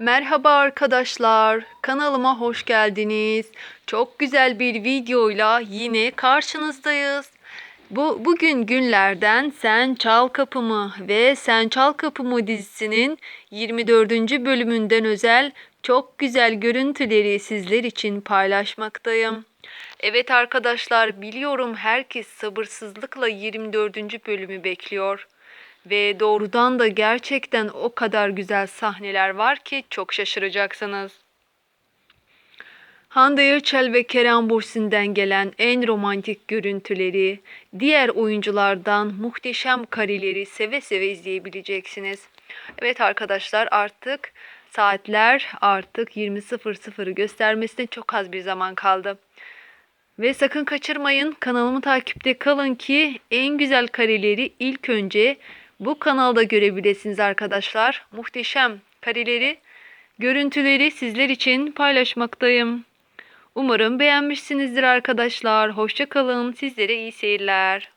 Merhaba arkadaşlar, kanalıma hoş geldiniz. Çok güzel bir videoyla yine karşınızdayız. Bu bugün günlerden Sen Çal Kapımı ve Sen Çal Kapımı dizisinin 24. bölümünden özel çok güzel görüntüleri sizler için paylaşmaktayım. Evet arkadaşlar biliyorum herkes sabırsızlıkla 24. bölümü bekliyor. Ve doğrudan da gerçekten o kadar güzel sahneler var ki çok şaşıracaksınız. Hande Erçel ve Kerem Bürsin'den gelen en romantik görüntüleri, diğer oyunculardan muhteşem kareleri seve seve izleyebileceksiniz. Evet arkadaşlar artık saatler artık 20.00'ı göstermesine çok az bir zaman kaldı. Ve sakın kaçırmayın kanalımı takipte kalın ki en güzel kareleri ilk önce bu kanalda görebilirsiniz arkadaşlar. Muhteşem kareleri, görüntüleri sizler için paylaşmaktayım. Umarım beğenmişsinizdir arkadaşlar. Hoşça kalın. Sizlere iyi seyirler.